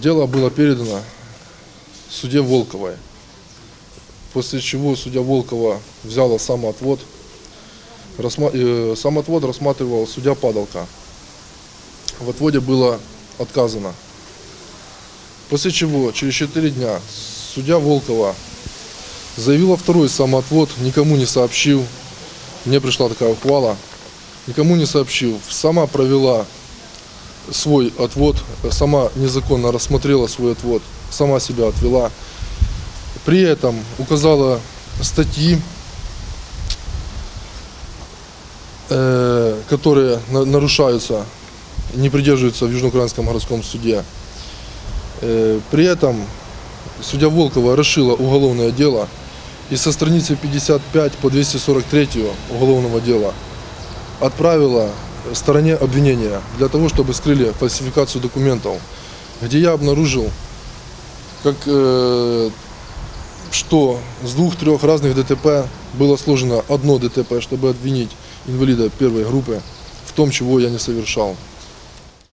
дело было передано суде Волковой. После чего судья Волкова взяла самоотвод. Рассма- э, Самоотвод рассматривал судья Падалка. В отводе было отказано. После чего через 4 дня судья Волкова заявила второй самоотвод, никому не сообщил. Мне пришла такая ухвала. Никому не сообщил. Сама провела свой отвод, сама незаконно рассмотрела свой отвод, сама себя отвела. При этом указала статьи, э, которые на- нарушаются, не придерживаются в Южноукраинском городском суде. Э, При этом судья Волкова расшила уголовное дело и со страницы 55 по 243 уголовного дела отправила стороне обвинения для того, чтобы скрыли фальсификацию документов, где я обнаружил, как, э, что с двух-трех разных ДТП было сложено одно ДТП, чтобы обвинить инвалида первой группы в том, чего я не совершал.